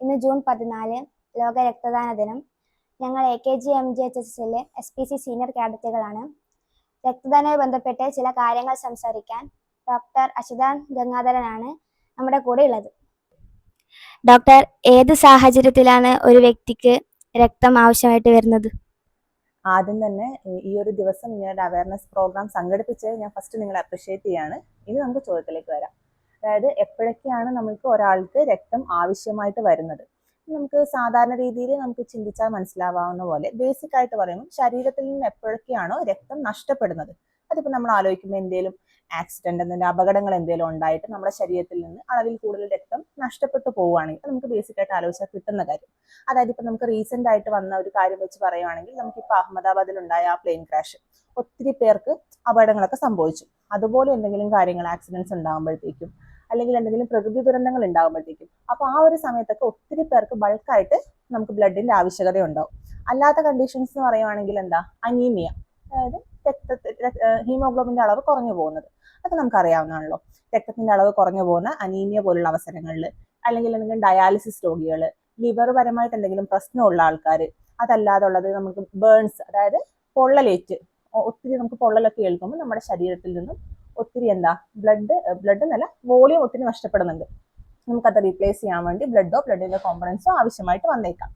ഇന്ന് ജൂൺ പതിനാല് ലോക രക്തദാന ദിനം. ഞങ്ങൾ A K G M G H S എസിലെ എസ് പി സി സീനിയർ കാഡറ്റുകളാണ് രക്തദാനവുമായി ബന്ധപ്പെട്ട് ചില കാര്യങ്ങൾ സംസാരിക്കാൻ ഡോക്ടർ അശുതാൻ ഗംഗാധരനാണ് നമ്മുടെ കൂടെ ഉള്ളത്. ഡോക്ടർ ഏത് സാഹചര്യത്തിലാണ് ഒരു വ്യക്തിക്ക് രക്തം ആവശ്യമായിട്ട് വരുന്നത്? ആദ്യം തന്നെ ഈ- ഒരു ദിവസം ഇങ്ങനെ അവയർനെസ് പ്രോഗ്രാം സംഘടിപ്പിച്ചത് ഞാൻ ഫസ്റ്റ് നിങ്ങളെ അപ്രിഷ്യേറ്റ് ചെയ്യാണ്. ഇനി നമുക്ക് ചോദ്യത്തിലേക്ക് വരാം. അതായത് എപ്പോഴൊക്കെയാണ് നമുക്ക് ഒരാൾക്ക് രക്തം ആവശ്യമായിട്ട് വരുന്നത്? നമുക്ക് സാധാരണ രീതിയിൽ നമുക്ക് ചിന്തിച്ചാൽ മനസ്സിലാവാവുന്ന പോലെ ബേസിക് ആയിട്ട് പറയുമ്പോൾ ശരീരത്തിൽ നിന്ന് എപ്പോഴൊക്കെയാണോ രക്തം നഷ്ടപ്പെടുന്നത്? അതിപ്പോൾ നമ്മൾ ആലോചിക്കുമ്പോൾ എന്തെങ്കിലും ആക്സിഡന്റ് എന്തെങ്കിലും അപകടങ്ങൾ എന്തെങ്കിലും ഉണ്ടായിട്ട് നമ്മുടെ ശരീരത്തിൽ നിന്ന് അളവിൽ കൂടുതൽ രക്തം നഷ്ടപ്പെട്ടു പോവുകയാണെങ്കിൽ നമുക്ക് ബേസിക് ആയിട്ട് ആലോചിച്ചാൽ കിട്ടുന്ന കാര്യം. അതായത് ഇപ്പം നമുക്ക് റീസെന്റ് ആയിട്ട് വന്ന ഒരു കാര്യം വെച്ച് പറയുവാണെങ്കിൽ നമുക്കിപ്പോൾ അഹമ്മദാബാദിൽ ഉണ്ടായ ആ പ്ലെയിൻ ക്രാഷ് ഒത്തിരി പേർക്ക് അപകടങ്ങളൊക്കെ സംഭവിച്ചു. അതുപോലെ എന്തെങ്കിലും കാര്യങ്ങൾ ആക്സിഡൻസ് ഉണ്ടാകുമ്പോഴത്തേക്കും അല്ലെങ്കിൽ എന്തെങ്കിലും പ്രകൃതി ദുരന്തങ്ങൾ ഉണ്ടാകുമ്പോഴത്തേക്കും അപ്പോൾ ആ ഒരു സമയത്തൊക്കെ ഒത്തിരി പേർക്ക് ബൾക്കായിട്ട് നമുക്ക് ബ്ലഡിന്റെ ആവശ്യകത ഉണ്ടാവും അല്ലാത്ത കണ്ടീഷൻസ് എന്ന് പറയുവാണെങ്കിൽ എന്താ? അനീമിയ അതായത് രക്തത്തിൽ ഹീമോഗ്ലോബിന്റെ അളവ് കുറഞ്ഞു പോകുന്നത്. അത് നമുക്കറിയാവുന്നതാണല്ലോ. രക്തത്തിന്റെ അളവ് കുറഞ്ഞു പോകുന്ന അനീമിയ പോലുള്ള അവസരങ്ങളിൽ അല്ലെങ്കിൽ എന്തെങ്കിലും ഡയാലിസിസ് രോഗികൾ ലിവർ പരമായിട്ട് എന്തെങ്കിലും പ്രശ്നമുള്ള ആൾക്കാർ അതല്ലാതെ ഉള്ളത് നമുക്ക് ബേൺസ് അതായത് പൊള്ളലേറ്റ്. ഒത്തിരി നമുക്ക് പൊള്ളലൊക്കെ ഏൽക്കുമ്പോൾ നമ്മുടെ ശരീരത്തിൽ നിന്നും ഒത്തിരി എന്താ ബ്ലഡ് ബ്ലഡ് എന്നല്ല വോളിയം ഒത്തിരി നഷ്ടപ്പെടുന്നുണ്ട്. നമുക്കത് റീപ്ലേസ് ചെയ്യാൻ വേണ്ടി ബ്ലഡോ ബ്ലഡിന്റെ കോമ്പണൻസോ ആവശ്യമായിട്ട് വന്നേക്കാം.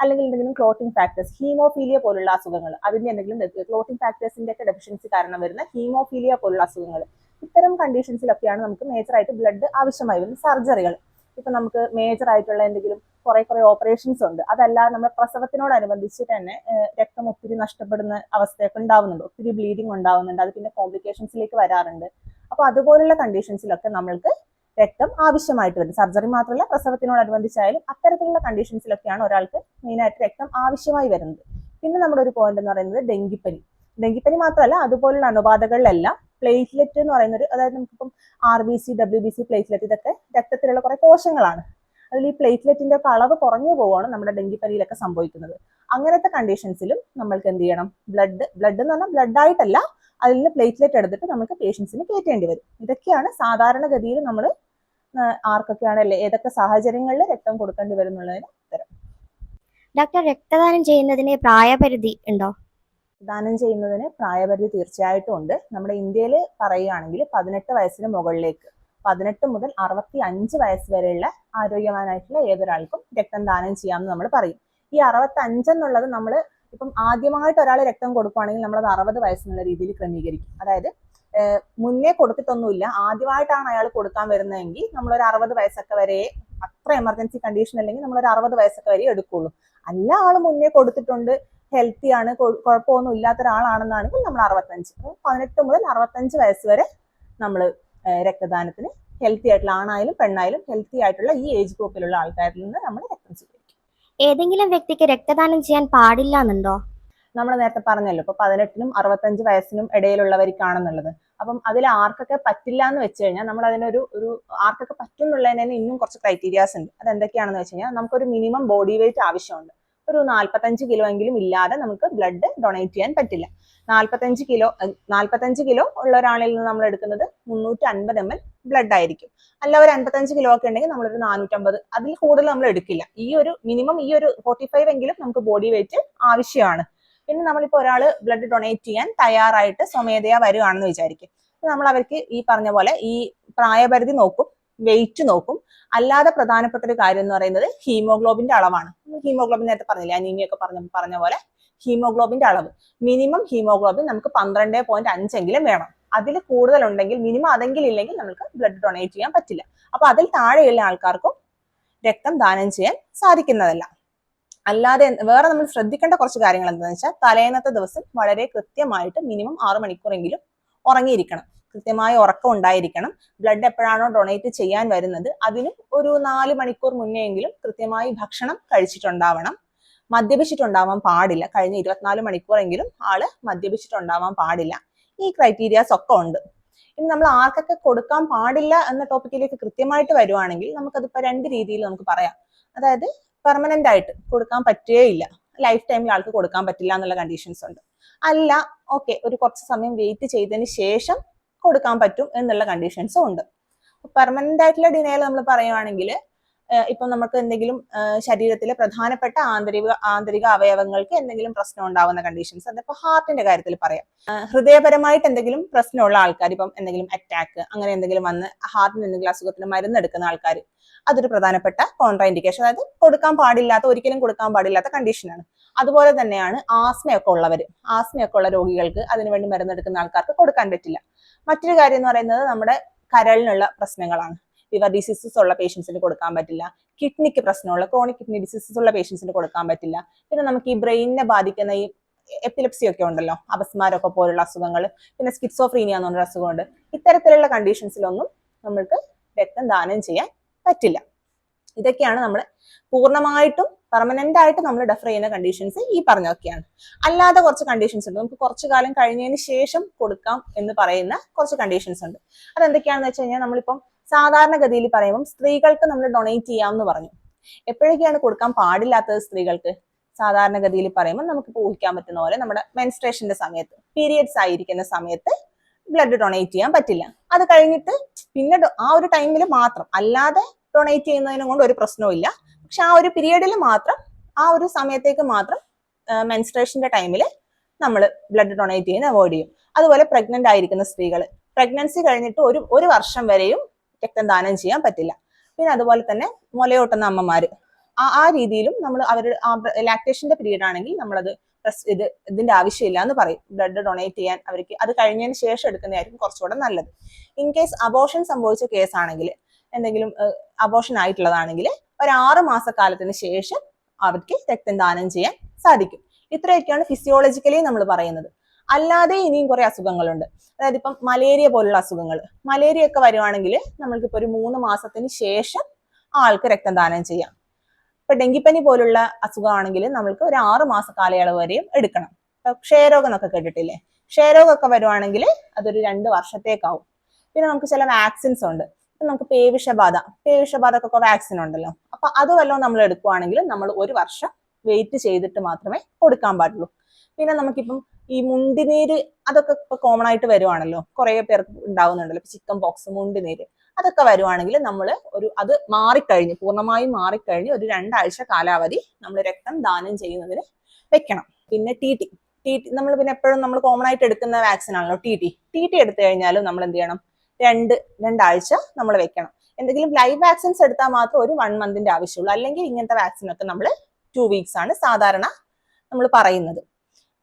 അല്ലെങ്കിൽ എന്തെങ്കിലും ക്ലോട്ടിംഗ് ഫാക്ടേഴ്സ് ഹീമോഫീലിയ പോലുള്ള അസുഖങ്ങൾ അതിന്റെ എന്തെങ്കിലും ക്ലോട്ടിംഗ് ഫാക്ടേഴ്സിന്റെ ഒക്കെ ഡെഫിഷ്യൻസി കാരണം വരുന്ന ഹീമോഫീലിയ പോലുള്ള അസുഖങ്ങൾ. ഇത്തരം കണ്ടീഷൻസിലൊക്കെയാണ് നമുക്ക് മേജറായിട്ട് ബ്ലഡ് ആവശ്യമായി വരുന്നത് സർജറികൾ ഇപ്പൊ നമുക്ക് മേജർ ആയിട്ടുള്ള എന്തെങ്കിലും കുറെ കുറെ ഓപ്പറേഷൻസ് ഉണ്ട്. അതല്ലാതെ നമ്മുടെ പ്രസവത്തിനോടനുബന്ധിച്ച് തന്നെ രക്തം ഒത്തിരി നഷ്ടപ്പെടുന്ന അവസ്ഥയൊക്കെ ഉണ്ടാവുന്നുണ്ട്. ഒത്തിരി ബ്ലീഡിങ് ഉണ്ടാവുന്നുണ്ട്. അത് പിന്നെ കോംപ്ലിക്കേഷൻസിലേക്ക് വരാറുണ്ട്. അപ്പൊ അതുപോലുള്ള കണ്ടീഷൻസിലൊക്കെ നമ്മൾക്ക് രക്തം ആവശ്യമായിട്ട് വരും. സർജറി മാത്രമല്ല പ്രസവത്തിനോടനുബന്ധിച്ചായാലും അത്തരത്തിലുള്ള കണ്ടീഷൻസിലൊക്കെയാണ് ഒരാൾക്ക് മെയിനായിട്ട് രക്തം ആവശ്യമായി വരുന്നത്. പിന്നെ നമ്മുടെ ഒരു പോയിന്റ് എന്ന് പറയുന്നത് ഡെങ്കിപ്പനി. ഡെങ്കിപ്പനി മാത്രമല്ല അതുപോലുള്ള അണുബാധകളിലെല്ലാം പ്ലേറ്റ്ലെറ്റ് എന്ന് പറയുന്ന ഒരു അതായത് നമുക്കിപ്പം R B C W B C platelet ഇതൊക്കെ രക്തത്തിലുള്ള കുറെ കോശങ്ങളാണ്. അതിൽ ഈ പ്ലേറ്റ്ലെറ്റിന്റെ ഒക്കെ അളവ് കുറഞ്ഞു പോവുകയാണ് നമ്മുടെ ഡെങ്കിപ്പനിയിലൊക്കെ സംഭവിക്കുന്നത്. അങ്ങനത്തെ കണ്ടീഷൻസിലും നമ്മൾക്ക് എന്ത് ചെയ്യണം? ബ്ലഡ് ബ്ലഡ് എന്ന് പറഞ്ഞാൽ ബ്ലഡ് ആയിട്ടല്ല അതിൽ നിന്ന് പ്ലേറ്റ്ലെറ്റ് എടുത്തിട്ട് നമുക്ക് പേഷ്യൻസിന് കയറ്റേണ്ടി വരും. ഇതൊക്കെയാണ് സാധാരണഗതിയിൽ നമ്മൾ ആർക്കൊക്കെയാണ് അല്ലെ ഏതൊക്കെ സാഹചര്യങ്ങളിൽ രക്തം കൊടുക്കേണ്ടി വരും എന്നുള്ളതിന് ഉത്തരം. ഡോക്ടർ രക്തദാനം ചെയ്യുന്നതിന് പ്രായപരിധി ഉണ്ടോ? ദാനം ചെയ്യുന്നതിന് പ്രായപരിധി തീർച്ചയായിട്ടും ഉണ്ട്. നമ്മുടെ ഇന്ത്യയിൽ പറയുകയാണെങ്കിൽ പതിനെട്ട് വയസ്സിന് മുകളിലേക്ക് പതിനെട്ട് മുതൽ അറുപത്തി അഞ്ച് വയസ്സ് വരെയുള്ള ആരോഗ്യവാനായിട്ടുള്ള ഏതൊരാൾക്കും രക്തം ദാനം ചെയ്യാമെന്ന് നമ്മൾ പറയും. ഈ അറുപത്തി അഞ്ചെന്നുള്ളത് നമ്മൾ ഇപ്പം ആദ്യമായിട്ട് ഒരാൾ രക്തം കൊടുക്കുകയാണെങ്കിൽ നമ്മളത് അറുപത് വയസ്സെന്നുള്ള രീതിയിൽ ക്രമീകരിക്കും. അതായത് മുന്നേ കൊടുത്തിട്ടൊന്നുമില്ല. ആദ്യമായിട്ടാണ് അയാൾ കൊടുക്കാൻ വരുന്നതെങ്കിൽ നമ്മളൊരു അറുപത് വയസ്സൊക്കെ വരെ അത്ര എമർജൻസി കണ്ടീഷൻ അല്ലെങ്കിൽ നമ്മളൊരു അറുപത് വയസ്സൊക്കെ വരെ എടുക്കുള്ളൂ. അല്ല ആൾ മുന്നേ കൊടുത്തിട്ടുണ്ട് ഹെൽത്തി ആണ് കുഴപ്പമൊന്നും ഇല്ലാത്ത ഒരാളാണെന്നാണെങ്കിൽ നമ്മൾ അറുപത്തഞ്ച് പതിനെട്ട് മുതൽ അറുപത്തഞ്ച് വയസ്സ് വരെ നമ്മൾ രക്തദാനത്തിന് ഹെൽത്തി ആയിട്ടുള്ള ആണായാലും പെണ്ണായാലും ഹെൽത്തി ആയിട്ടുള്ള ഈ ഏജ് ഗ്രൂപ്പിലുള്ള ആൾക്കാരിൽ നിന്ന് നമ്മൾ രക്തം സ്വീകരിക്കും. ഏതെങ്കിലും വ്യക്തിക്ക് രക്തദാനം ചെയ്യാൻ പാടില്ല എന്നുണ്ടോ നമ്മൾ നേരത്തെ പറഞ്ഞല്ലോ ഇപ്പൊ പതിനെട്ടിനും അറുപത്തഞ്ച് വയസ്സിനും ഇടയിലുള്ളവർക്കാണെന്നുള്ളത്. അപ്പം അതിൽ ആർക്കൊക്കെ പറ്റില്ല എന്ന് വെച്ച് കഴിഞ്ഞാൽ നമ്മൾ അതിനൊരു ഒരു ആർക്കൊക്കെ പറ്റുന്നുള്ളതിന് തന്നെ ഇന്നും കുറച്ച് ക്രൈറ്റീരിയാസ് ഉണ്ട്. അത് എന്തൊക്കെയാണെന്ന് വെച്ച് കഴിഞ്ഞാൽ നമുക്കൊരു മിനിമം ബോഡി വെയിറ്റ് ആവശ്യമുണ്ട്. ഒരു നാൽപ്പത്തഞ്ച് കിലോ എങ്കിലും ഇല്ലാതെ നമുക്ക് ബ്ലഡ് ഡൊണേറ്റ് ചെയ്യാൻ പറ്റില്ല. നാൽപ്പത്തഞ്ച് കിലോ നാൽപ്പത്തഞ്ച് കിലോ ഉള്ള ഒരാളിൽ നിന്ന് നമ്മൾ എടുക്കുന്നത് മുന്നൂറ്റി അൻപത് എം എൽ ബ്ലഡ് ആയിരിക്കും. അല്ല ഒരു അൻപത്തഞ്ച് കിലോ ഒക്കെ ഉണ്ടെങ്കിൽ നമ്മളൊരു നാനൂറ്റമ്പത് അതിൽ കൂടുതൽ നമ്മൾ എടുക്കില്ല. ഈ ഒരു മിനിമം ഈ ഒരു ഫോർട്ടി ഫൈവ് എങ്കിലും നമുക്ക് ബോഡി വെയിറ്റ് ആവശ്യമാണ്. പിന്നെ നമ്മളിപ്പോൾ ഒരാൾ ബ്ലഡ് ഡൊണേറ്റ് ചെയ്യാൻ തയ്യാറായിട്ട് സ്വമേധയാ വരുവാണെന്ന് വിചാരിക്കും. നമ്മൾ അവർക്ക് ഈ പറഞ്ഞ പോലെ ഈ പ്രായപരിധി നോക്കും. വെയിറ്റ് നോക്കും. അല്ലാതെ പ്രധാനപ്പെട്ട ഒരു കാര്യം എന്ന് പറയുന്നത് ഹീമോഗ്ലോബിന്റെ അളവാണ്. ഹീമോഗ്ലോബിൻ നേരത്തെ പറഞ്ഞില്ല അനീമിയ ഒക്കെ പറഞ്ഞ പറഞ്ഞ പോലെ ഹീമോഗ്ലോബിന്റെ അളവ്. മിനിമം ഹീമോഗ്ലോബിൻ നമുക്ക് പന്ത്രണ്ട് പോയിന്റ് അഞ്ചെങ്കിലും വേണം. അതിൽ കൂടുതൽ ഉണ്ടെങ്കിൽ മിനിമം അതെങ്കിലും ഇല്ലെങ്കിൽ നമുക്ക് ബ്ലഡ് ഡൊണേറ്റ് ചെയ്യാൻ പറ്റില്ല. അപ്പൊ അതിൽ താഴെയുള്ള ആൾക്കാർക്കും രക്തം ദാനം ചെയ്യാൻ സാധിക്കുന്നതല്ല. അല്ലാതെ വേറെ നമ്മൾ ശ്രദ്ധിക്കേണ്ട കുറച്ച് കാര്യങ്ങൾ എന്താണെന്ന് വെച്ചാൽ തലേന്നത്തെ ദിവസം വളരെ കൃത്യമായിട്ട് മിനിമം ആറ് മണിക്കൂറെങ്കിലും ഉറങ്ങിയിരിക്കണം. കൃത്യമായ ഉറക്കം ഉണ്ടായിരിക്കണം. ബ്ലഡ് എപ്പോഴാണോ ഡൊണേറ്റ് ചെയ്യാൻ വരുന്നത് അതിനും ഒരു നാല് മണിക്കൂർ മുന്നേ എങ്കിലും കൃത്യമായി ഭക്ഷണം കഴിച്ചിട്ടുണ്ടാവണം. മദ്യപിച്ചിട്ടുണ്ടാവാൻ പാടില്ല. കഴിഞ്ഞ ഇരുപത്തിനാല് മണിക്കൂറെങ്കിലും ആൾ മദ്യപിച്ചിട്ടുണ്ടാവാൻ പാടില്ല. ഈ ക്രൈറ്റീരിയാസ് ഒക്കെ ഉണ്ട്. ഇനി നമ്മൾ ആർക്കൊക്കെ കൊടുക്കാൻ പാടില്ല എന്ന ടോപ്പിക്കിലേക്ക് കൃത്യമായിട്ട് വരുവാണെങ്കിൽ നമുക്കതിപ്പോ രണ്ട് രീതിയിൽ നമുക്ക് പറയാം. അതായത് പെർമനന്റ് ആയിട്ട് കൊടുക്കാൻ പറ്റുകയില്ല ലൈഫ് ടൈമിൽ ആൾക്ക് കൊടുക്കാൻ പറ്റില്ല എന്നുള്ള കണ്ടീഷൻസ് ഉണ്ട്. അല്ല ഓക്കെ ഒരു കുറച്ച് സമയം വെയിറ്റ് ചെയ്തതിന് ശേഷം കൊടുക്കാൻ പറ്റും എന്നുള്ള കണ്ടീഷൻസും ഉണ്ട്. പെർമനന്റ് ആയിട്ടുള്ള ഡിനയൽ നമ്മൾ പറയുവാണെങ്കിൽ ഇപ്പം നമുക്ക് എന്തെങ്കിലും ശരീരത്തിലെ പ്രധാനപ്പെട്ട ആന്തരിക ആന്തരിക അവയവങ്ങൾക്ക് എന്തെങ്കിലും പ്രശ്നം ഉണ്ടാവുന്ന കണ്ടീഷൻസ് അതിപ്പോ ഹാർട്ടിന്റെ കാര്യത്തിൽ പറയാം. ഹൃദയപരമായിട്ട് എന്തെങ്കിലും പ്രശ്നമുള്ള ആൾക്കാർ ഇപ്പം എന്തെങ്കിലും അറ്റാക്ക് അങ്ങനെ എന്തെങ്കിലും വന്ന് ഹാർട്ടിന് എന്തെങ്കിലും അസുഖത്തിന് മരുന്ന് എടുക്കുന്ന ആൾക്കാർ അതൊരു പ്രധാനപ്പെട്ട കോൺട്രാ ഇൻഡിക്കേഷൻ അതായത് കൊടുക്കാൻ പാടില്ലാത്ത ഒരിക്കലും കൊടുക്കാൻ പാടില്ലാത്ത കണ്ടീഷനാണ് അതുപോലെ തന്നെയാണ് ആസ്മയൊക്കെ ഉള്ളവർ ആസ്മയൊക്കെ ഉള്ള രോഗികൾക്ക് അതിനുവേണ്ടി മരുന്നെടുക്കുന്ന ആൾക്കാർക്ക് കൊടുക്കാൻ പറ്റില്ല. മറ്റൊരു കാര്യം എന്ന് പറയുന്നത് നമ്മുടെ കരളിനുള്ള പ്രശ്നങ്ങളാണ്. ലിവർ ഡിസീസസ് ഉള്ള പേഷ്യൻസിന് കൊടുക്കാൻ പറ്റില്ല. കിഡ്നിക്ക് പ്രശ്നമുള്ള ക്രോണിക് കിഡ്നി ഡിസീസസ് ഉള്ള പേഷ്യൻസിന് കൊടുക്കാൻ പറ്റില്ല. പിന്നെ നമുക്ക് ഈ ബ്രെയിനിനെ ബാധിക്കുന്ന ഈ എപ്പിലെപ്സി ഒക്കെ ഉണ്ടല്ലോ അപസ്മാരമൊക്കെ പോലുള്ള അസുഖങ്ങൾ പിന്നെ സ്കിറ്റ്സോഫ്രീനിയ എന്ന് പറഞ്ഞൊരു അസുഖമുണ്ട്. ഇത്തരത്തിലുള്ള കണ്ടീഷൻസിലൊന്നും നമ്മൾക്ക് രക്തം ദാനം ചെയ്യാൻ പറ്റില്ല. ഇതൊക്കെയാണ് നമ്മൾ പൂർണമായിട്ടും പെർമനന്റ് ആയിട്ട് നമ്മൾ ഡെഫർ ചെയ്യുന്ന കണ്ടീഷൻസ് ഈ പറഞ്ഞൊക്കെയാണ് അല്ലാതെ കുറച്ച് കണ്ടീഷൻസ് ഉണ്ട്. നമുക്ക് കുറച്ചു കാലം കഴിഞ്ഞതിന് ശേഷം കൊടുക്കാം എന്ന് പറയുന്ന കുറച്ച് കണ്ടീഷൻസ് ഉണ്ട്. അതെന്തൊക്കെയാണെന്ന് വെച്ച് കഴിഞ്ഞാൽ നമ്മളിപ്പം സാധാരണഗതിയിൽ പറയുമ്പോൾ സ്ത്രീകൾക്ക് നമ്മൾ ഡൊണേറ്റ് ചെയ്യാമെന്ന് പറഞ്ഞു. എപ്പോഴൊക്കെയാണ് കൊടുക്കാൻ പാടില്ലാത്തത് സ്ത്രീകൾക്ക്? സാധാരണഗതിയിൽ പറയുമ്പോൾ നമുക്ക് ഊഹിക്കാൻ പറ്റുന്ന പോലെ നമ്മുടെ മെൻസ്ട്രേഷന്റെ സമയത്ത് പീരിയഡ്സ് ആയിരിക്കുന്ന സമയത്ത് ബ്ലഡ് ഡൊണേറ്റ് ചെയ്യാൻ പറ്റില്ല. അത് കഴിഞ്ഞിട്ട് പിന്നെ ആ ഒരു ടൈമിൽ മാത്രം. അല്ലാതെ ഡൊണേറ്റ് ചെയ്യുന്നതിനും കൊണ്ട് ഒരു പ്രശ്നവും ഇല്ല. പക്ഷെ ആ ഒരു പീരീഡിൽ മാത്രം ആ ഒരു സമയത്തേക്ക് മാത്രം മെൻസ്ട്രേഷന്റെ ടൈമിൽ നമ്മൾ ബ്ലഡ് ഡൊണേറ്റ് ചെയ്യുന്നത് അവോയ്ഡ് ചെയ്യും. അതുപോലെ പ്രഗ്നന്റ് ആയിരിക്കുന്ന സ്ത്രീകൾ പ്രഗ്നൻസി കഴിഞ്ഞിട്ട് ഒരു ഒരു വർഷം വരെയും രക്തം ദാനം ചെയ്യാൻ പറ്റില്ല. പിന്നെ അതുപോലെ തന്നെ മുലയോട്ടുന്ന അമ്മമാർ ആ ആ രീതിയിലും നമ്മൾ അവരുടെ ആ ലാക്ടേഷന്റെ പീരീഡ് ആണെങ്കിൽ നമ്മളത് ഇത് ഇതിന്റെ ആവശ്യമില്ല എന്ന് പറയും. ബ്ലഡ് ഡൊണേറ്റ് ചെയ്യാൻ അവർക്ക് അത് കഴിഞ്ഞതിന് ശേഷം എടുക്കുന്നതായിരിക്കും കുറച്ചുകൂടെ നല്ലത്. ഇൻ കേസ് അബോഷൻ സംഭവിച്ച കേസ് ആണെങ്കിൽ എന്തെങ്കിലും അബോഷൻ ആയിട്ടുള്ളതാണെങ്കിൽ ഒരു ആറ് മാസക്കാലത്തിന് ശേഷം അവർക്ക് രക്തം ദാനം ചെയ്യാൻ സാധിക്കും. ഇത്രയൊക്കെയാണ് ഫിസിയോളജിക്കലി നമ്മൾ പറയുന്നത്. അല്ലാതെ ഇനിയും കുറെ അസുഖങ്ങളുണ്ട്. അതായത് ഇപ്പം മലേറിയ പോലുള്ള അസുഖങ്ങൾ. മലേറിയ ഒക്കെ വരുവാണെങ്കിൽ നമ്മൾക്കിപ്പോൾ ഒരു മൂന്ന് മാസത്തിന് ശേഷം ആൾക്ക് രക്തം ദാനം ചെയ്യാം. ഇപ്പൊ ഡെങ്കിപ്പനി പോലുള്ള അസുഖമാണെങ്കിൽ നമ്മൾക്ക് ഒരു ആറ് മാസ കാലയളവ് വരെയും എടുക്കണം. ക്ഷയരോഗം എന്നൊക്കെ കേട്ടിട്ടില്ലേ? ക്ഷയരോഗമൊക്കെ വരുവാണെങ്കിൽ അതൊരു രണ്ട് വർഷത്തേക്കാവും. പിന്നെ നമുക്ക് ചില വാക്സിൻസ് ഉണ്ട്. നമുക്ക് പേവിഷബാധ പേവിഷബാധക്കൊക്കെ വാക്സിൻ ഉണ്ടല്ലോ. അപ്പൊ അത് വല്ലതും നമ്മൾ എടുക്കുവാണെങ്കിൽ നമ്മൾ ഒരു വർഷം വെയിറ്റ് ചെയ്തിട്ട് മാത്രമേ കൊടുക്കാൻ പാടുള്ളൂ. പിന്നെ നമുക്കിപ്പം ഈ മുണ്ടിനീര് അതൊക്കെ ഇപ്പൊ കോമൺ ആയിട്ട് വരുവാണല്ലോ. കുറെ പേർക്ക് ഉണ്ടാവുന്നുണ്ടല്ലോ. ചിക്കൻ ബോക്സ് മുണ്ടിനീര് അതൊക്കെ വരുവാണെങ്കിൽ നമ്മൾ ഒരു അത് മാറിക്കഴിഞ്ഞ് പൂർണമായും മാറിക്കഴിഞ്ഞ് ഒരു രണ്ടാഴ്ച കാലാവധി നമ്മൾ രക്തം ദാനം ചെയ്യുന്നതിന് വെക്കണം. പിന്നെ ടി ടി ടി നമ്മൾ പിന്നെ എപ്പോഴും നമ്മൾ കോമൺ ആയിട്ട് എടുക്കുന്ന വാക്സിൻ ആണല്ലോ ടി ടി ടി ടി എടുത്തു കഴിഞ്ഞാലും നമ്മൾ എന്ത് ചെയ്യണം? രണ്ട് രണ്ടാഴ്ച നമ്മൾ വെക്കണം. എന്തെങ്കിലും ലൈവ് വാക്സിൻസ് എടുത്താൽ മാത്രം ഒരു വൺ മന്തിന്റെ ആവശ്യമുള്ളൂ. അല്ലെങ്കിൽ ഇങ്ങനത്തെ വാക്സിനൊക്കെ നമ്മൾ ടു വീക്സ് ആണ് സാധാരണ നമ്മൾ പറയുന്നത്.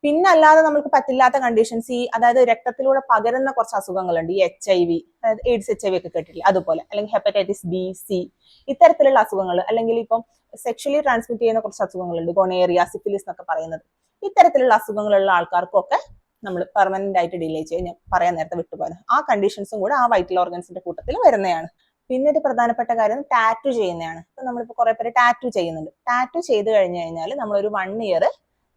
പിന്നെ അല്ലാതെ നമുക്ക് പറ്റില്ലാത്ത കണ്ടീഷൻസ് ഈ അതായത് രക്തത്തിലൂടെ പകരുന്ന കുറച്ച് അസുഖങ്ങളുണ്ട്. ഈ എച്ച് ഐ വി അതായത് എയ്ഡ്സ് എച്ച് ഐ വി ഒക്കെ കേട്ടിട്ടില്ല? അതുപോലെ. അല്ലെങ്കിൽ ഹെപ്പറ്റൈറ്റിസ് ബി സി ഇത്തരത്തിലുള്ള അസുഖങ്ങൾ അല്ലെങ്കിൽ ഇപ്പം സെക്ഷലി ട്രാൻസ്മിറ്റ് ചെയ്യുന്ന കുറച്ച് അസുഖങ്ങളുണ്ട്. ഗൊണേറിയ സിഫിലിസ് എന്നൊക്കെ പറയുന്നത്. ഇത്തരത്തിലുള്ള അസുഖങ്ങളുള്ള ആൾക്കാർക്കൊക്കെ നമ്മൾ പെർമനന്റ് ആയിട്ട് ഡിലേ ചെയ്യും ഞാൻ പറയാൻ നേരത്തെ വിട്ടുപോയത് ആ കണ്ടീഷൻസും കൂടെ ആ വൈറ്റൽ ഓർഗൻസിന്റെ കൂട്ടത്തിൽ വരുന്നതാണ്. പിന്നെ ഒരു പ്രധാനപ്പെട്ട കാര്യം ടാറ്റു ചെയ്യുന്നതാണ്. ഇപ്പൊ നമ്മളിപ്പോ കുറെ പേര് ടാറ്റു ചെയ്യുന്നുണ്ട്. ടാറ്റു ചെയ്ത് കഴിഞ്ഞു കഴിഞ്ഞാൽ നമ്മൾ ഒരു വൺ ഇയർ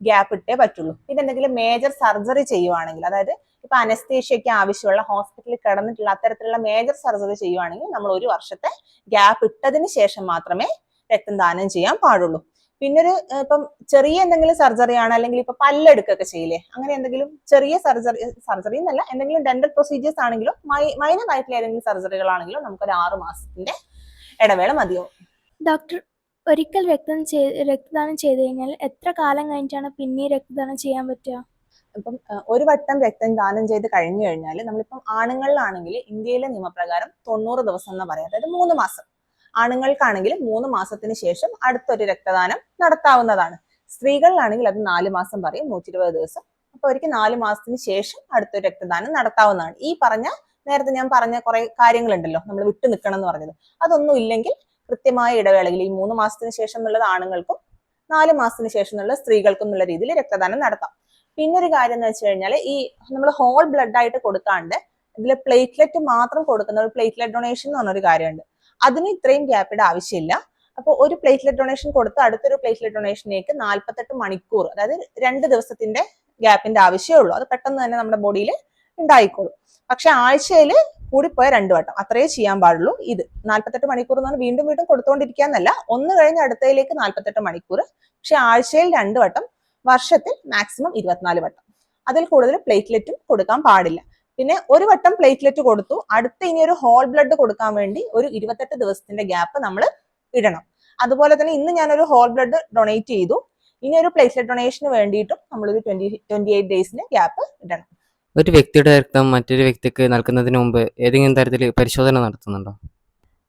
ഗ്യാപ്പ് ഇട്ടേ പറ്റുള്ളൂ. പിന്നെ എന്തെങ്കിലും മേജർ സർജറി ചെയ്യുവാണെങ്കിൽ അതായത് ഇപ്പൊ അനസ്തേഷ്യയ്ക്ക് ആവശ്യമുള്ള ഹോസ്പിറ്റലിൽ കിടന്നിട്ടുള്ള അത്തരത്തിലുള്ള മേജർ സർജറി ചെയ്യുവാണെങ്കിൽ നമ്മൾ ഒരു വർഷത്തെ ഗ്യാപ്പ് ഇട്ടതിന് ശേഷം മാത്രമേ രക്തം ദാനം ചെയ്യാൻ പാടുള്ളൂ. പിന്നെ ഒരു ഇപ്പം ചെറിയ എന്തെങ്കിലും സർജറി ആണ് അല്ലെങ്കിൽ ഇപ്പൊ പല്ലെടുക്കൊക്കെ ചെയ്യില്ലേ? അങ്ങനെ എന്തെങ്കിലും ചെറിയ സർജറി സർജറി എന്നല്ല എന്തെങ്കിലും ഡെന്റൽ പ്രൊസീജിയേഴ്സ് ആണെങ്കിലും മൈനർ ആയിട്ടുള്ള ഏതെങ്കിലും സർജറികളാണെങ്കിലും നമുക്കൊരു ആറ് മാസത്തിന്റെ ഇടവേള മതിയാവും. ഡോക്ടർ ഒരിക്കൽ രക്തം രക്തദാനം ചെയ്ത് കഴിഞ്ഞാൽ എത്ര കാലം കഴിഞ്ഞിട്ടാണ് പിന്നെ രക്തദാനം ചെയ്യാൻ പറ്റുക? ഇപ്പം ഒരു വട്ടം രക്തം ദാനം ചെയ്ത് കഴിഞ്ഞു കഴിഞ്ഞാൽ നമ്മളിപ്പം ആണുങ്ങളിലാണെങ്കിൽ ഇന്ത്യയിലെ നിയമപ്രകാരം തൊണ്ണൂറ് ദിവസം എന്ന് പറയാം. അതായത് മൂന്ന് മാസം. ആണുങ്ങൾക്കാണെങ്കിൽ മൂന്ന് മാസത്തിന് ശേഷം അടുത്തൊരു രക്തദാനം നടത്താവുന്നതാണ്. സ്ത്രീകളിലാണെങ്കിൽ അത് നാല് മാസം പറയും നൂറ്റി ഇരുപത് ദിവസം. അപ്പൊ അവർക്ക് നാല് മാസത്തിന് ശേഷം അടുത്തൊരു രക്തദാനം നടത്താവുന്നതാണ്. ഈ പറഞ്ഞ നേരത്തെ ഞാൻ പറഞ്ഞ കുറെ കാര്യങ്ങളുണ്ടല്ലോ നമ്മൾ വിട്ടു നിൽക്കണം എന്ന് പറഞ്ഞത്. അതൊന്നും ഇല്ലെങ്കിൽ കൃത്യമായ ഇടവേളയിൽ ഈ മൂന്ന് മാസത്തിന് ശേഷം എന്നുള്ളത് ആണുങ്ങൾക്കും നാല് മാസത്തിന് ശേഷം എന്നുള്ള സ്ത്രീകൾക്കും എന്നുള്ള രീതിയിൽ രക്തദാനം നടത്താം. പിന്നെ ഒരു കാര്യം എന്ന് വെച്ച് കഴിഞ്ഞാൽ ഈ നമ്മൾ ഹോൾ ബ്ലഡ് ആയിട്ട് കൊടുക്കാണ്ട് ഇതിൽ പ്ലേറ്റ്ലെറ്റ് മാത്രം കൊടുക്കുന്ന ഒരു പ്ലേറ്റ്ലെറ്റ് ഡൊണേഷൻ എന്ന് പറഞ്ഞൊരു കാര്യമുണ്ട്. അതിന് ഇത്രയും ഗ്യാപ്പിടെ ആവശ്യമില്ല. അപ്പോൾ ഒരു പ്ലേറ്റ്ലെറ്റ് ഡൊണേഷൻ കൊടുത്ത് അടുത്തൊരു പ്ലേറ്റ്ലെറ്റ് ഡൊണേഷനിലേക്ക് നാൽപ്പത്തെട്ട് മണിക്കൂർ അതായത് രണ്ട് ദിവസത്തിന്റെ ഗ്യാപ്പിന്റെ ആവശ്യമേ ഉള്ളൂ. അത് പെട്ടെന്ന് തന്നെ നമ്മുടെ ബോഡിയിൽ ഉണ്ടായിക്കോളും. പക്ഷെ ആഴ്ചയിൽ കൂടിപ്പോയ രണ്ടു വട്ടം. അത്രയേ ചെയ്യാൻ പാടുള്ളൂ ഇത്. നാൽപ്പത്തെട്ട് മണിക്കൂർ എന്ന് പറഞ്ഞാൽ വീണ്ടും വീണ്ടും കൊടുത്തുകൊണ്ടിരിക്കാന്നല്ല ഒന്ന് കഴിഞ്ഞ അടുത്തയിലേക്ക് നാൽപ്പത്തെട്ട് മണിക്കൂർ. പക്ഷെ ആഴ്ചയിൽ രണ്ട് വട്ടം വർഷത്തിൽ മാക്സിമം ഇരുപത്തിനാല് വട്ടം. അതിൽ കൂടുതൽ പ്ലേറ്റ്ലെറ്റും കൊടുക്കാൻ പാടില്ല. പിന്നെ ഒരു വട്ടം പ്ലേറ്റ്ലെറ്റ് കൊടുത്തു. അടുത്ത ഇനി ഒരു ഹോൾ ബ്ലഡ് കൊടുക്കാൻ വേണ്ടി ഒരു ഇരുപത്തെട്ട് ദിവസത്തിന്റെ ഗ്യാപ്പ് നമ്മൾ ഇടണം. അതുപോലെ തന്നെ ഇന്ന് ഞാനൊരു ഹോൾ ബ്ലഡ് ഡൊണേറ്റ് ചെയ്തു. ഇനി ഒരു പ്ലേറ്റ്ലെറ്റ് ഡൊണേഷന് വേണ്ടിയിട്ടും നമ്മളൊരു ട്വന്റി ട്വന്റി എയ്റ്റ് ഡേയ്സിന് ഗ്യാപ്പ് ഇടണം. ഒരു വ്യക്തിയുടെ രക്തം മറ്റൊരു വ്യക്തിക്ക് നൽകുന്നതിന് മുമ്പ് ഏതെങ്കിലും തരത്തിൽ പരിശോധന നടത്തുന്നുണ്ടോ?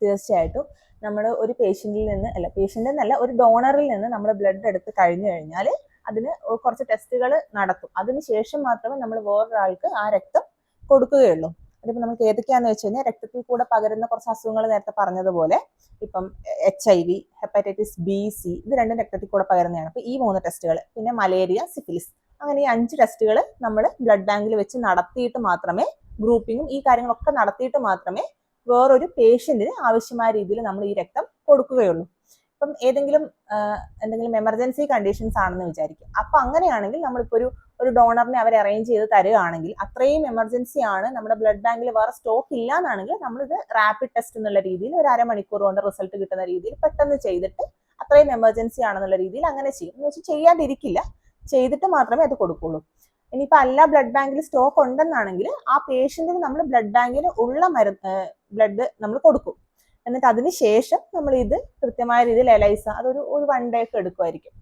തീർച്ചയായിട്ടും. നമ്മൾ ഒരു പേഷ്യന്റിൽ നിന്ന് അല്ല പേഷ്യന്റ് എന്നല്ല ഒരു ഡോണറിൽ നിന്ന് നമ്മൾ ബ്ലഡ് എടുത്ത് കഴിഞ്ഞു കഴിഞ്ഞാൽ അതിന് കുറച്ച് ടെസ്റ്റുകൾ നടത്തും. അതിനുശേഷം മാത്രമേ നമ്മൾ വേറൊരാൾക്ക് ആ രക്തം കൊടുക്കുകയുള്ളൂ. അതിപ്പോൾ നമുക്ക് ഏതൊക്കെയാന്ന് വെച്ച് കഴിഞ്ഞാൽ രക്തത്തിൽ കൂടെ പകരുന്ന കുറച്ച് അസുഖങ്ങൾ നേരത്തെ പറഞ്ഞതുപോലെ ഇപ്പം H I V hepatitis B C ഇത് രണ്ടും രക്തത്തിൽ കൂടെ പകരുന്നതാണ്. അപ്പോൾ ഈ മൂന്ന് ടെസ്റ്റുകൾ പിന്നെ മലേറിയ സിഫിലിസ്. അങ്ങനെ ഈ അഞ്ച് ടെസ്റ്റുകൾ നമ്മൾ ബ്ലഡ് ബാങ്കിൽ വെച്ച് നടത്തിയിട്ട് മാത്രമേ ഗ്രൂപ്പിങ്ങും ഈ കാര്യങ്ങളൊക്കെ നടത്തിയിട്ട് മാത്രമേ വേറൊരു പേഷ്യന്റിന് ആവശ്യമായ രീതിയിൽ നമ്മൾ ഈ രക്തം കൊടുക്കുകയുള്ളൂ. ഇപ്പം ഏതെങ്കിലും എന്തെങ്കിലും എമർജൻസി കണ്ടീഷൻസ് ആണെന്ന് വിചാരിക്കും അപ്പൊ അങ്ങനെയാണെങ്കിൽ നമ്മളിപ്പോൾ ഒരു ഒരു ഡോണറിനെ അവർ അറേഞ്ച് ചെയ്ത് തരികയാണെങ്കിൽ അത്രയും എമർജൻസി ആണ് നമ്മുടെ ബ്ലഡ് ബാങ്കിൽ വേറെ സ്റ്റോക്ക് ഇല്ല എന്നാണെങ്കിൽ നമ്മളിത് റാപ്പിഡ് ടെസ്റ്റ് എന്നുള്ള രീതിയിൽ ഒരു അരമണിക്കൂർ കൊണ്ട് റിസൾട്ട് കിട്ടുന്ന രീതിയിൽ പെട്ടെന്ന് ചെയ്തിട്ട് അത്രയും എമർജൻസി ആണെന്നുള്ള രീതിയിൽ അങ്ങനെ ചെയ്യും. എന്ന് വെച്ചാൽ ചെയ്യാതിരിക്കില്ല ചെയ്തിട്ട് മാത്രമേ അത് കൊടുക്കുള്ളൂ. ഇനിയിപ്പോൾ അല്ല ബ്ലഡ് ബാങ്കിൽ സ്റ്റോക്ക് ഉണ്ടെന്നാണെങ്കിൽ ആ പേഷ്യന്റിന് നമ്മൾ ബ്ലഡ് ബാങ്കിൽ ഉള്ള മരുന്ന് ബ്ലഡ് നമ്മൾ കൊടുക്കും. എന്നിട്ട് അതിന് ശേഷം നമ്മൾ ഇത് കൃത്യമായ രീതിയിൽ എലൈസ അതൊരു ഒരു വൺ ഡേ ഒക്കെ എടുക്കുമായിരിക്കും.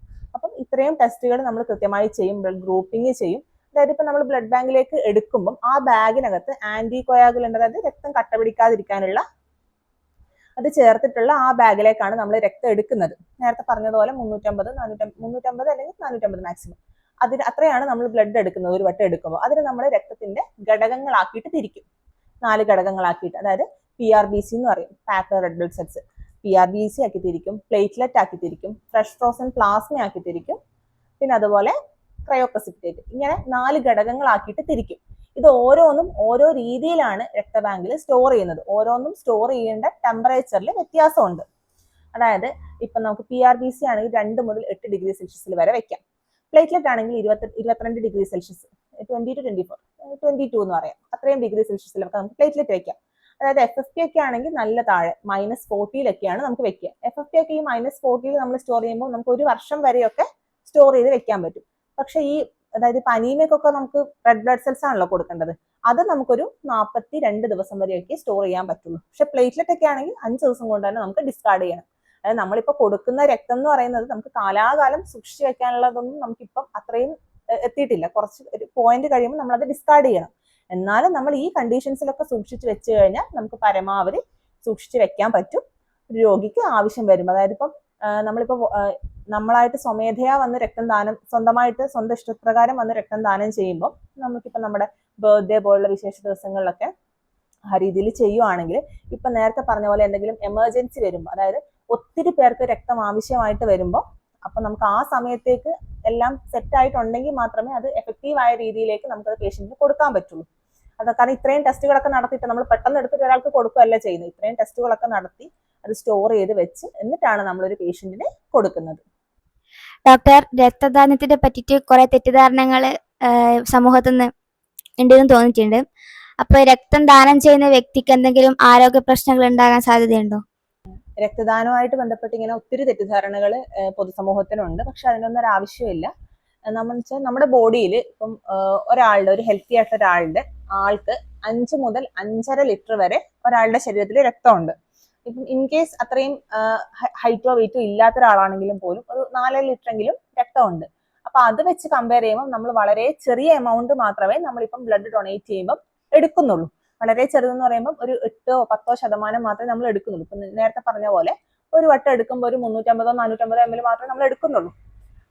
ഇത്രയും ടെസ്റ്റുകൾ നമ്മൾ കൃത്യമായി ചെയ്യും ബ്ലഡ് ഗ്രൂപ്പിംഗ് ചെയ്യും. അതായത് ഇപ്പം നമ്മൾ ബ്ലഡ് ബാങ്കിലേക്ക് എടുക്കുമ്പം ആ ബാഗിനകത്ത് ആന്റി കൊയാഗുലന്റ് അതായത് രക്തം കട്ടപിടിക്കാതിരിക്കാനുള്ള അത് ചേർത്തിട്ടുള്ള ആ ബാഗിലേക്കാണ് നമ്മൾ രക്തം എടുക്കുന്നത്. നേരത്തെ പറഞ്ഞതുപോലെ മുന്നൂറ്റമ്പത് നാനൂറ്റമ്പത് മുന്നൂറ്റമ്പത് അല്ലെങ്കിൽ നാനൂറ്റമ്പത് മാക്സിമം അതിന് അത്രയാണ് നമ്മൾ ബ്ലഡ് എടുക്കുന്നത് ഒരു വട്ടം എടുക്കുമ്പോൾ. അതിന് നമ്മൾ രക്തത്തിന്റെ ഘടകങ്ങളാക്കിയിട്ട് തിരിക്കും. നാല് ഘടകങ്ങളാക്കിയിട്ട്. അതായത് പി ആർ ബി സി എന്ന് പറയും. Pack red blood cells P R B C ആക്കി തിരിക്കും പ്ലേറ്റ്ലെറ്റ് ആക്കി തിരിക്കും ഫ്രഷ് ഫ്രോസൺ പ്ലാസ്മ ആക്കി തിരിക്കും പിന്നെ അതുപോലെ ക്രയോപ്രസിപ്പിറ്റേറ്റ് ഇങ്ങനെ നാല് ഘടകങ്ങളാക്കിയിട്ട് തിരിക്കും. ഇത് ഓരോന്നും ഓരോ രീതിയിലാണ് രക്തബാങ്കിൽ സ്റ്റോർ ചെയ്യുന്നത്. ഓരോന്നും സ്റ്റോർ ചെയ്യേണ്ട ടെമ്പറേച്ചറിൽ വ്യത്യാസമുണ്ട്. അതായത് ഇപ്പം നമുക്ക് പി ആർ ബി സി ആണെങ്കിൽ രണ്ട് മുതൽ എട്ട് ഡിഗ്രി സെൽഷ്യസിൽ വരെ വെക്കാം. പ്ലേറ്റ്ലെറ്റ് ആണെങ്കിൽ ഇരുപത്തി ഇരുപത്തിരണ്ട് degree Celsius twenty two twenty four twenty two എന്ന് പറയാം. അത്രയും ഡിഗ്രി സെൽഷ്യസിലൊക്കെ നമുക്ക് പ്ലേറ്റ്ലെറ്റ് വെക്കാം. അതായത് എഫ് എഫ് പി ഒക്കെ ആണെങ്കിൽ നല്ല താഴെ മൈനസ് ഫോർട്ടിയിലൊക്കെയാണ് നമുക്ക് വെക്കുക. എഫ് എഫ് പി ഒക്കെ ഈ മൈനസ് ഫോർട്ടിയിൽ നമ്മൾ സ്റ്റോർ ചെയ്യുമ്പോൾ നമുക്ക് ഒരു വർഷം വരെയൊക്കെ സ്റ്റോർ ചെയ്ത് വെക്കാൻ പറ്റും. പക്ഷേ ഈ അതായത് പനീമയ്ക്കൊക്കെ നമുക്ക് റെഡ് ബ്ലഡ് സെൽസ് ആണല്ലോ കൊടുക്കേണ്ടത്. അത് നമുക്കൊരു നാൽപ്പത്തി രണ്ട് ദിവസം വരെയൊക്കെ സ്റ്റോർ ചെയ്യാൻ പറ്റുള്ളൂ. പക്ഷെ പ്ലേറ്റ്ലെറ്റ് ഒക്കെ ആണെങ്കിൽ അഞ്ച് ദിവസം കൊണ്ട് തന്നെ നമുക്ക് ഡിസ്കാർഡ് ചെയ്യണം. അതായത് നമ്മളിപ്പോൾ കൊടുക്കുന്ന രക്തം എന്ന് പറയുന്നത് നമുക്ക് കാലാകാലം സൂക്ഷിച്ചു വെക്കാനുള്ളതൊന്നും നമുക്കിപ്പം അത്രയും എത്തിയിട്ടില്ല. കുറച്ച് പോയിന്റ് കഴിയുമ്പോൾ നമ്മളത് ഡിസ്കാർഡ് ചെയ്യണം. എന്നാലും നമ്മൾ ഈ കണ്ടീഷൻസിലൊക്കെ സൂക്ഷിച്ച് വെച്ച് കഴിഞ്ഞാൽ നമുക്ക് പരമാവധി സൂക്ഷിച്ച് വെക്കാൻ പറ്റും. രോഗിക്ക് ആവശ്യം വരും. അതായത് ഇപ്പം നമ്മളിപ്പോൾ നമ്മളിപ്പോ നമ്മളായിട്ട് സ്വമേധയാ വന്ന് രക്തം ദാനം സ്വന്തമായിട്ട് സ്വന്തം ഇഷ്ടപ്രകാരം വന്ന് രക്തം ദാനം ചെയ്യുമ്പോൾ നമുക്കിപ്പോൾ നമ്മുടെ ബർത്ത്ഡേ പോലുള്ള വിശേഷ ദിവസങ്ങളിലൊക്കെ ആ രീതിയിൽ ചെയ്യുവാണെങ്കിൽ ഇപ്പൊ നേരത്തെ പറഞ്ഞ പോലെ എന്തെങ്കിലും എമർജൻസി വരുമ്പോൾ അതായത് ഒത്തിരി പേർക്ക് രക്തം ആവശ്യമായിട്ട് വരുമ്പോൾ അപ്പൊ നമുക്ക് ആ സമയത്തേക്ക് എല്ലാം സെറ്റ് ആയിട്ടുണ്ടെങ്കിൽ മാത്രമേ അത് എഫക്റ്റീവ് ആയ രീതിയിലേക്ക് അത് പേഷ്യന്റിന് കൊടുക്കാൻ പറ്റുള്ളൂ. അത് കാരണം ഇത്രയും ടെസ്റ്റുകളൊക്കെ നടത്തിയിട്ട് നമ്മൾ പെട്ടെന്ന് എടുത്തിട്ട് ഒരാൾക്ക് കൊടുക്കുകയല്ല ചെയ്യുന്നത്. ഇത്രയും ടെസ്റ്റുകളൊക്കെ നടത്തി അത് സ്റ്റോർ ചെയ്ത് വെച്ച് എന്നിട്ടാണ് നമ്മളൊരു പേഷ്യന്റിന് കൊടുക്കുന്നത്. ഡോക്ടർ രക്തദാനത്തിനെ പറ്റിയിട്ട് കുറെ തെറ്റിദ്ധാരണകൾ സമൂഹത്തിൽ നിന്ന് ഉണ്ടെന്ന് തോന്നിയിട്ടുണ്ട്. അപ്പൊ രക്തം ദാനം ചെയ്യുന്ന വ്യക്തിക്ക് എന്തെങ്കിലും ആരോഗ്യ പ്രശ്നങ്ങൾ ഉണ്ടാകാൻ സാധ്യതയുണ്ടോ? രക്തദാനവുമായിട്ട് ബന്ധപ്പെട്ട് ഇങ്ങനെ ഒത്തിരി തെറ്റിദ്ധാരണകൾ പൊതുസമൂഹത്തിനുണ്ട്. പക്ഷെ അതിനൊന്നും ഒരു ആവശ്യമില്ല നമ്മൾ നമ്മുടെ ബോഡിയിൽ ഇപ്പം ഒരാളുടെ ഒരു ഹെൽത്തി ആയിട്ട് ഒരാളുടെ ആൾക്ക് അഞ്ച് മുതൽ അഞ്ചര ലിറ്റർ വരെ ഒരാളുടെ ശരീരത്തിൽ രക്തമുണ്ട്. ഇപ്പം ഇൻ കേസ് അത്രയും ഹൈറ്റോ വെയിറ്റോ ഇല്ലാത്ത ഒരാളാണെങ്കിലും പോലും ഒരു നാല് ലിറ്റർ എങ്കിലും രക്തമുണ്ട്. അപ്പൊ അത് വെച്ച് കമ്പയർ ചെയ്യുമ്പോൾ നമ്മൾ വളരെ ചെറിയ എമൗണ്ട് മാത്രമേ നമ്മളിപ്പം ബ്ലഡ് ഡൊണേറ്റ് ചെയ്യുമ്പോൾ എടുക്കുന്നുള്ളൂ. വളരെ ചെറുതെന്ന് പറയുമ്പോൾ ഒരു എട്ടോ പത്തോ ശതമാനം മാത്രമേ നമ്മൾ എടുക്കുന്നുള്ളൂ. ഇപ്പം നേരത്തെ പറഞ്ഞ പോലെ ഒരു വട്ടം എടുക്കുമ്പോൾ ഒരു മുന്നൂറ്റമ്പതോ നാനൂറ്റമ്പതോ എം എൽ മാത്രമേ നമ്മൾ എടുക്കുന്നുള്ളൂ.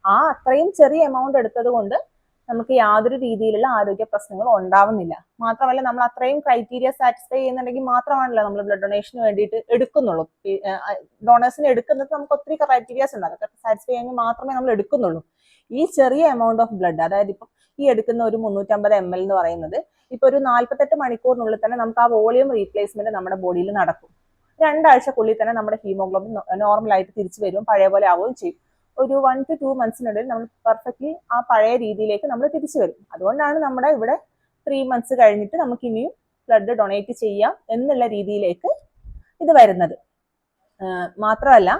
ആ അത്രയും ചെറിയ എമൗണ്ട് എടുത്തത് കൊണ്ട് നമുക്ക് യാതൊരു രീതിയിലുള്ള ആരോഗ്യ പ്രശ്നങ്ങളും ഉണ്ടാവുന്നില്ല. മാത്രമല്ല നമ്മൾ അത്രയും ക്രൈറ്റീരിയ സാറ്റിസ്ഫൈ ചെയ്യുന്നുണ്ടെങ്കിൽ മാത്രമാണല്ലോ നമ്മൾ ബ്ലഡ് ഡൊണേഷന് വേണ്ടിയിട്ട് എടുക്കുന്നുള്ളൂ. ഡൊണേഴ്സിന് എടുക്കുന്നത് നമുക്ക് ഒത്തിരി ക്രൈറ്റീരിയാസ് ഉണ്ട്. അതൊക്കെ സാറ്റിസ്ഫൈ ചെയ്യുമെങ്കിൽ മാത്രമേ നമ്മൾ എടുക്കുന്നുള്ളൂ. ഈ ചെറിയ എമൗണ്ട് ഓഫ് ബ്ലഡ് അതായത് ഇപ്പം ഈ എടുക്കുന്ന ഒരു മുന്നൂറ്റമ്പത് എം എൽ എന്ന് പറയുന്നത് ഇപ്പൊ ഒരു നാല്പത്തെട്ട് മണിക്കൂറിനുള്ളിൽ തന്നെ നമുക്ക് ആ വോളിയം റീപ്ലേസ്മെന്റ് നമ്മുടെ ബോഡിയിൽ നടക്കും. രണ്ടാഴ്ചക്കുള്ളിൽ തന്നെ നമ്മുടെ ഹീമോഗ്ലോബിൻ നോർമലായിട്ട് തിരിച്ചു വരും പഴയ പോലെ ആവുകയും ചെയ്യും. ഒരു വൺ ടു ടു മന്ത്സിനുള്ളിൽ നമ്മൾ പെർഫെക്റ്റ്ലി ആ പഴയ രീതിയിലേക്ക് നമ്മൾ തിരിച്ചു വരും. അതുകൊണ്ടാണ് നമ്മുടെ ഇവിടെ ത്രീ മന്ത്സ് കഴിഞ്ഞിട്ട് നമുക്ക് ഇനിയും ബ്ലഡ് ഡൊണേറ്റ് ചെയ്യാം എന്നുള്ള രീതിയിലേക്ക് ഇത് വരുന്നത്. മാത്രമല്ല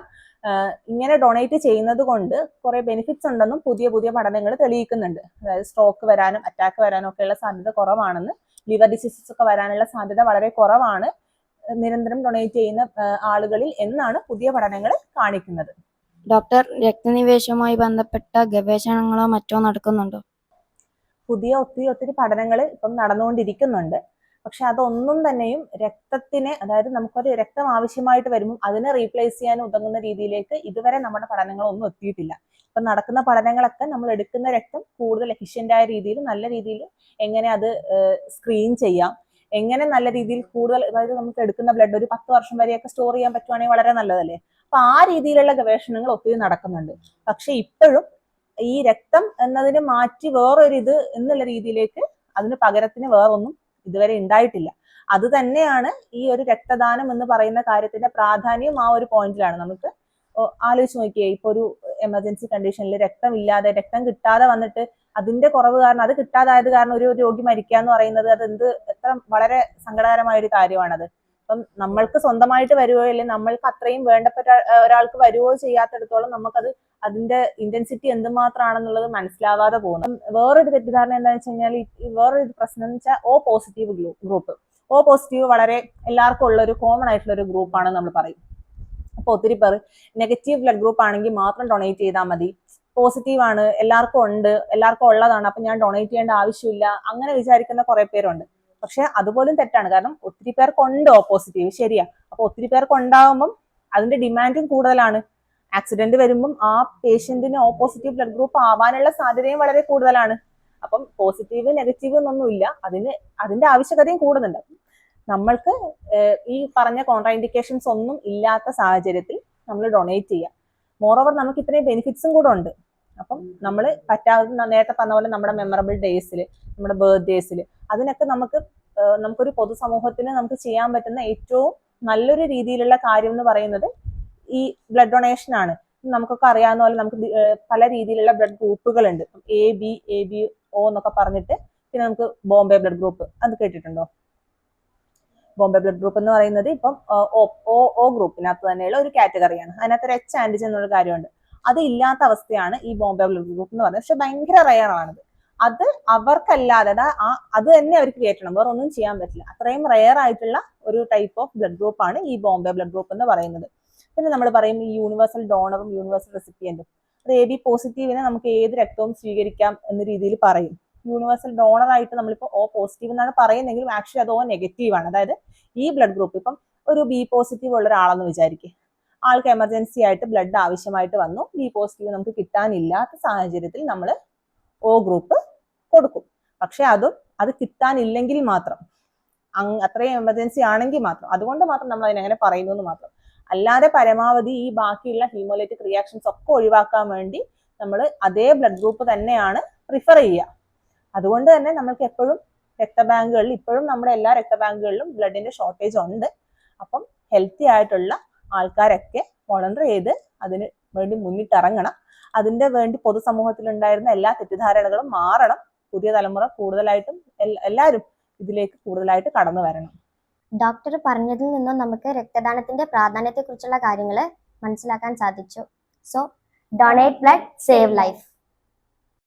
ഇങ്ങനെ ഡൊണേറ്റ് ചെയ്യുന്നത് കൊണ്ട് കുറെ ബെനിഫിറ്റ്സ് ഉണ്ടെന്നും പുതിയ പുതിയ പഠനങ്ങൾ തെളിയിക്കുന്നുണ്ട്. അതായത് സ്ട്രോക്ക് വരാനും അറ്റാക്ക് വരാനും ഒക്കെയുള്ള സാധ്യത കുറവാണെന്ന് ലിവർ ഡിസീസസ് ഒക്കെ വരാനുള്ള സാധ്യത വളരെ കുറവാണ് നിരന്തരം ഡൊണേറ്റ് ചെയ്യുന്ന ആളുകളിൽ എന്നാണ് പുതിയ പഠനങ്ങൾ കാണിക്കുന്നത്. ഡോക്ടർ രക്തനിവേശവുമായി ബന്ധപ്പെട്ട ഗവേഷണങ്ങളോ മറ്റോ നടക്കുന്നുണ്ടോ? പുതിയ ഒത്തിരി ഒത്തിരി പഠനങ്ങൾ ഇപ്പം നടന്നുകൊണ്ടിരിക്കുന്നുണ്ട്. പക്ഷെ അതൊന്നും തന്നെയും രക്തത്തിന് അതായത് നമുക്കൊരു രക്തം ആവശ്യമായിട്ട് വരുമ്പോൾ അതിനെ റീപ്ലേസ് ചെയ്യാൻ ഉതകുന്ന രീതിയിലേക്ക് ഇതുവരെ നമ്മുടെ പഠനങ്ങളൊന്നും എത്തിയിട്ടില്ല. ഇപ്പം നടക്കുന്ന പഠനങ്ങളൊക്കെ നമ്മൾ എടുക്കുന്ന രക്തം കൂടുതൽ എഫിഷ്യന്റ് ആയ രീതിയിൽ നല്ല രീതിയിൽ എങ്ങനെ അത് സ്ക്രീൻ ചെയ്യാം എങ്ങനെ നല്ല രീതിയിൽ കൂടുതൽ അതായത് നമുക്ക് എടുക്കുന്ന ബ്ലഡ് ഒരു പത്ത് വർഷം വരെയൊക്കെ സ്റ്റോർ ചെയ്യാൻ പറ്റുവാണെങ്കിൽ വളരെ നല്ലതല്ലേ? അപ്പൊ ആ രീതിയിലുള്ള ഗവേഷണങ്ങൾ ഒത്തിരി നടക്കുന്നുണ്ട്. പക്ഷെ ഇപ്പോഴും ഈ രക്തം എന്നതിന് മാറ്റി വേറൊരു ഇത് എന്നുള്ള രീതിയിലേക്ക് അതിന് പകരത്തിന് വേറൊന്നും ഇതുവരെ ഉണ്ടായിട്ടില്ല. അത് തന്നെയാണ് ഈ ഒരു രക്തദാനം എന്ന് പറയുന്ന കാര്യത്തിന്റെ പ്രാധാന്യം ആ ഒരു പോയിന്റിലാണ്. നമുക്ക് ആലോചിച്ച് നോക്കിയേ ഇപ്പൊ ഒരു എമർജൻസി കണ്ടീഷനിൽ രക്തം ഇല്ലാതെ രക്തം കിട്ടാതെ വന്നിട്ട് അതിന്റെ കുറവ് കാരണം അത് കിട്ടാതായത് കാരണം ഒരു രോഗി മരിക്കുക എന്ന് പറയുന്നത് അത് എന്ത് എത്ര വളരെ സങ്കടകരമായ ഒരു കാര്യമാണത്. അപ്പം നമ്മൾക്ക് സ്വന്തമായിട്ട് വരുവോ അല്ലെങ്കിൽ നമ്മൾക്ക് അത്രയും വേണ്ടപ്പെട്ട ഒരാൾക്ക് വരുവോ ചെയ്യാത്തടത്തോളം നമുക്കത് അതിന്റെ ഇന്റൻസിറ്റി എന്തുമാത്രമാണെന്നുള്ളത് മനസ്സിലാവാതെ പോകുന്നു. വേറൊരു തെറ്റിദ്ധാരണ എന്താണെന്ന് വെച്ച് കഴിഞ്ഞാൽ വേറൊരു പ്രശ്നം എന്ന് വെച്ചാൽ O positive group O positive വളരെ എല്ലാവർക്കും ഉള്ള ഒരു കോമൺ ആയിട്ടുള്ള ഒരു ഗ്രൂപ്പാണ് നമ്മൾ പറയും. അപ്പൊ ഒത്തിരി പേർ നെഗറ്റീവ് ബ്ലഡ് ഗ്രൂപ്പ് ആണെങ്കിൽ മാത്രം ഡൊണേറ്റ് ചെയ്താൽ മതി. പോസിറ്റീവ് ആണ് എല്ലാവർക്കും ഉണ്ട് എല്ലാവർക്കും ഉള്ളതാണ് അപ്പൊ ഞാൻ ഡൊണേറ്റ് ചെയ്യേണ്ട ആവശ്യമില്ല അങ്ങനെ വിചാരിക്കുന്ന കുറെ പേരുണ്ട്. പക്ഷെ അതുപോലും തെറ്റാണ്. കാരണം ഒത്തിരി പേർക്കുണ്ട് ഓപ്പോസിറ്റീവ് ശരിയാ. അപ്പൊ ഒത്തിരി പേർക്കുണ്ടാകുമ്പം അതിന്റെ ഡിമാൻഡും കൂടുതലാണ്. ആക്സിഡന്റ് വരുമ്പം ആ പേഷ്യന്റിന് ഓപ്പോസിറ്റീവ് ബ്ലഡ് ഗ്രൂപ്പ് ആവാനുള്ള സാധ്യതയും വളരെ കൂടുതലാണ്. അപ്പം പോസിറ്റീവ് നെഗറ്റീവ് എന്നൊന്നുമില്ല അതിന് അതിന്റെ ആവശ്യകതയും കൂടുന്നുണ്ട്. നമ്മൾക്ക് ഈ പറഞ്ഞ കോൺട്രാ ഇൻഡിക്കേഷൻസ് ഒന്നും ഇല്ലാത്ത സാഹചര്യത്തിൽ നമ്മൾ ഡൊണേറ്റ് ചെയ്യാം. മോറോവർ നമുക്ക് ഇത്രയും ബെനിഫിറ്റ്സും കൂടെ ഉണ്ട്. അപ്പം നമ്മൾ പറ്റാവുന്ന നേരത്തെ പറഞ്ഞ പോലെ നമ്മുടെ മെമ്മറബിൾ ഡേയ്സിൽ നമ്മുടെ ബർത്ത്ഡേസിൽ അതിനൊക്കെ നമുക്ക് നമുക്കൊരു പൊതുസമൂഹത്തിന് നമുക്ക് ചെയ്യാൻ പറ്റുന്ന ഏറ്റവും നല്ലൊരു രീതിയിലുള്ള കാര്യം എന്ന് പറയുന്നത് ഈ ബ്ലഡ് ഡൊണേഷൻ ആണ്. നമുക്കൊക്കെ അറിയാവുന്ന പോലെ നമുക്ക് പല രീതിയിലുള്ള blood ഗ്രൂപ്പുകളുണ്ട് A B A B O എന്നൊക്കെ പറഞ്ഞിട്ട് പിന്നെ നമുക്ക് ബോംബെ ബ്ലഡ് ഗ്രൂപ്പ് അത് കേട്ടിട്ടുണ്ടോ? ബോംബെ ബ്ലഡ് ഗ്രൂപ്പ് എന്ന് പറയുന്നത് ഇപ്പം ഓ ഓ ഗ്രൂപ്പിനകത്ത് തന്നെയുള്ള ഒരു കാറ്റഗറിയാണ് അതിനകത്ത് ഒരു എച്ച് ആന്റിജൻ എന്നുള്ള കാര്യമുണ്ട്. അത് ഇല്ലാത്ത അവസ്ഥയാണ് ഈ ബോംബെ ബ്ലഡ് ഗ്രൂപ്പ് എന്ന് പറയുന്നത്. പക്ഷെ ഭയങ്കര റയർ ആണത്. അത് അവർക്കല്ലാതെ ആ അത് തന്നെ അവർക്ക് കയറ്റണം വേറെ ഒന്നും ചെയ്യാൻ പറ്റില്ല. അത്രയും റയർ ആയിട്ടുള്ള ഒരു ടൈപ്പ് ഓഫ് ബ്ലഡ് ഗ്രൂപ്പ് ആണ് ഈ ബോംബെ ബ്ലഡ് ഗ്രൂപ്പ് എന്ന് പറയുന്നത്. പിന്നെ നമ്മൾ പറയും ഈ യൂണിവേഴ്സൽ ഡോണറും യൂണിവേഴ്സൽ റെസിപ്പിയന്റും അത് എ ബി പോസിറ്റീവിനെ നമുക്ക് ഏത് രക്തവും സ്വീകരിക്കാം എന്ന രീതിയിൽ പറയും. യൂണിവേഴ്സൽ ഡോണർ ആയിട്ട് നമ്മളിപ്പോൾ ഓ പോസിറ്റീവ് എന്നാണ് പറയുന്നെങ്കിലും ആക്ച്വലി അത് ഓ നെഗറ്റീവ് ആണ്. അതായത് ഈ ബ്ലഡ് ഗ്രൂപ്പ് ഇപ്പം ഒരു ബി പോസിറ്റീവ് ഉള്ള ഒരാളെന്ന് വിചാരിക്കുക ആൾക്ക് എമർജൻസി ആയിട്ട് ബ്ലഡ് ആവശ്യമായിട്ട് വന്നു. ബി പോസിറ്റീവ് നമുക്ക് കിട്ടാനില്ലാത്ത സാഹചര്യത്തിൽ നമ്മൾ ഒ ഗ്രൂപ്പ് കൊടുക്കും. പക്ഷെ അതും അത് കിട്ടാനില്ലെങ്കിൽ മാത്രം. അത്രയും എമർജൻസി ആണെങ്കിൽ മാത്രം. അതുകൊണ്ട് മാത്രം നമ്മൾ അതിനെങ്ങനെ പറയുന്നു എന്ന് മാത്രം. അല്ലാതെ പരമാവധി ഈ ബാക്കിയുള്ള ഹീമോലൈറ്റിക് റിയാക്ഷൻസ് ഒക്കെ ഒഴിവാക്കാൻ വേണ്ടി നമ്മൾ അതേ ബ്ലഡ് ഗ്രൂപ്പ് തന്നെയാണ് പ്രിഫർ ചെയ്യുക. അതുകൊണ്ട് തന്നെ നമ്മൾക്ക് എപ്പോഴും രക്തബാങ്കുകളിൽ ഇപ്പോഴും നമ്മുടെ എല്ലാ രക്തബാങ്കുകളിലും ബ്ലഡിന്റെ ഷോർട്ടേജ് ഉണ്ട്. അപ്പം ഹെൽത്തി ആയിട്ടുള്ള ആൾക്കാരൊക്കെ വോളണ്ടർ ചെയ്ത് അതിന് വേണ്ടി മുന്നിട്ടിറങ്ങണം. അതിന്റെ വേണ്ടി പൊതുസമൂഹത്തിൽ ഉണ്ടായിരുന്ന എല്ലാ തെറ്റിദ്ധാരണകളും മാറണം. പുതിയ തലമുറ കൂടുതലായിട്ടും എല്ലാവരും ഇതിലേക്ക് കൂടുതലായിട്ട് കടന്നു വരണം. ഡോക്ടർ പറഞ്ഞതിൽ നിന്നും നമുക്ക് രക്തദാനത്തിന്റെ പ്രാധാന്യത്തെക്കുറിച്ചുള്ള കാര്യങ്ങൾ മനസ്സിലാക്കാൻ സാധിച്ചു. So donate blood save life